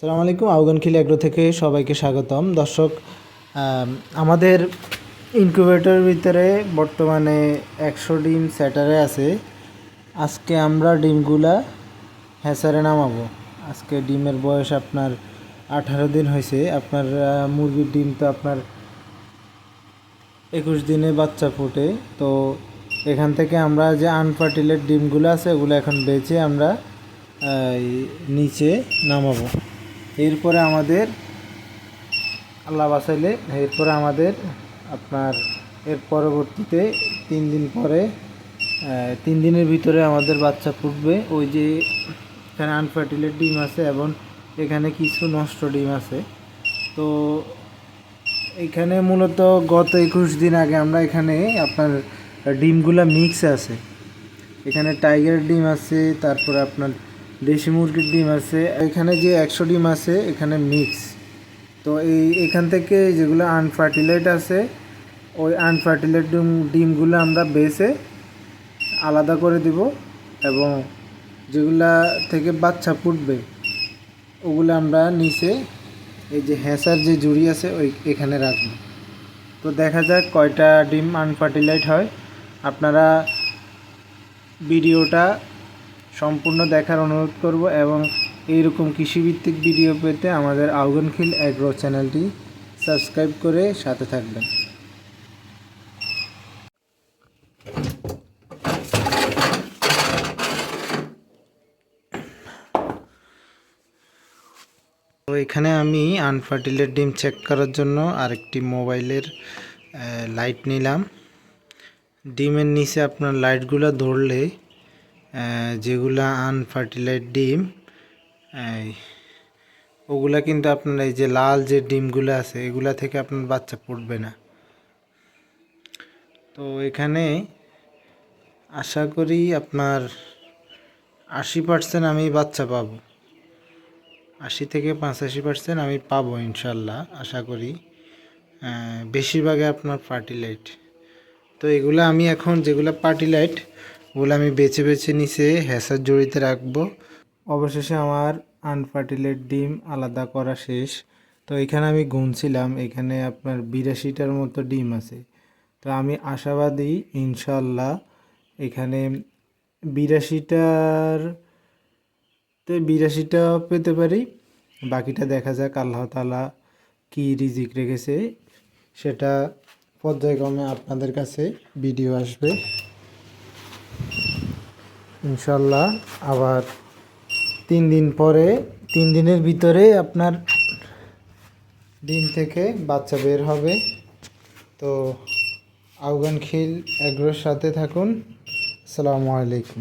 সালাম আলাইকুম আউগানখিল এগ্রো থেকে সবাইকে স্বাগতম। দর্শক আমাদের ইনকিউবেটরের ভিতরে বর্তমানে একশো ডিম স্যাটারে আছে। আজকে আমরা ডিমগুলা হ্যাসারে নামাবো। আজকে ডিমের বয়স আপনার আঠারো দিন হয়েছে। আপনার মুরগির ডিম তো আপনার একুশ দিনে বাচ্চা ফোটে। তো এখান থেকে আমরা যে আনফার্টিলেট ডিমগুলো আছে, ওগুলো এখন বেচে আমরা নিচে নামাবো। এরপরে আমাদের আল্লাহ বাসাইলে, এরপরে আমাদের আপনার এর পরবর্তীতে তিন দিন পরে তিন দিনের ভিতরে আমাদের বাচ্চা ফুটবে ওই যে এখানে আনফার্টিলেট ডিম আছে এবং এখানে কিছু নষ্ট ডিম আছে। তো এখানে মূলত গত একুশ দিন আগে আমরা এখানে আপনার ডিমগুলা মিক্স আছে। এখানে টাইগার ডিম আছে, তারপরে আপনার দেশি মুরগির ডিম আছে। এখানে যে একশো ডিম আছে, এখানে মিক্স তো এই এখান থেকে যেগুলো আনফার্টিলাইট আছে, ওই আনফার্টিলাইট ডিম, ডিমগুলো আমরা বেছে আলাদা করে দিব এবং যেগুলা থেকে বাচ্চা ফুটবে ওগুলো আমরা নিচে এই যে হ্যাঁসার যে জুড়ি আছে, ওই এখানে রাখব। তো দেখা যাক কয়টা ডিম আনফার্টিলাইট হয়। আপনারা ভিডিওটা সম্পূর্ণ দেখার অনুরোধ করব এবং এইরকম কৃষিভিত্তিক ভিডিও পেতে আমাদের আউগনখিল অ্যাগ্রো চ্যানেলটি সাবস্ক্রাইব করে সাথে থাকবেন। তো এখানে আমি আনফার্টিলেট ডিম চেক করার জন্য আরেকটি মোবাইলের লাইট নিলাম। ডিমের নিচে আপনার লাইটগুলো ধরলে যেগুলা আনফার্টিলাইট ডিম ওগুলা কিন্তু আপনার এই যে লাল যে ডিমগুলো আছে, এগুলা থেকে আপনার বাচ্চা পড়বে না। তো এখানে আশা করি আপনার আশি পার্সেন্ট আমি বাচ্চা পাবো। আশি থেকে পঁচাশি পার্সেন্ট আমি পাবো ইনশাল্লাহ, আশা করি। বেশিরভাগে আপনার ফার্টিলাইট তো এগুলো আমি এখন যেগুলো পার্টিলাইট ওগুলো আমি বেছে বেছে নিচে হ্যাসার জড়িতে রাখব। অবশেষে আমার আনফার্টিলাইট ডিম আলাদা করা শেষ। তো এখানে আমি গুনছিলাম, এখানে আপনার বিরাশিটার মতো ডিম আছে। তো আমি আশাবাদী ইনশাল্লাহ এখানে বিরাশিটার তো বিরাশিটা পেতে পারি। বাকিটা দেখা যাক, আল্লাহ তালা কি রিজিক রেখেছে, সেটা পর্যায়ক্রমে আপনাদের কাছে ভিডিও আসবে। ইনশাল্লাহ আবার তিন দিন পরে, তিন দিনের ভিতরে আপনার ডিম থেকে বাচ্চা বের হবে। তো আফগান খিল এগ্রোর সাথে থাকুন। আসসালামু আলাইকুম।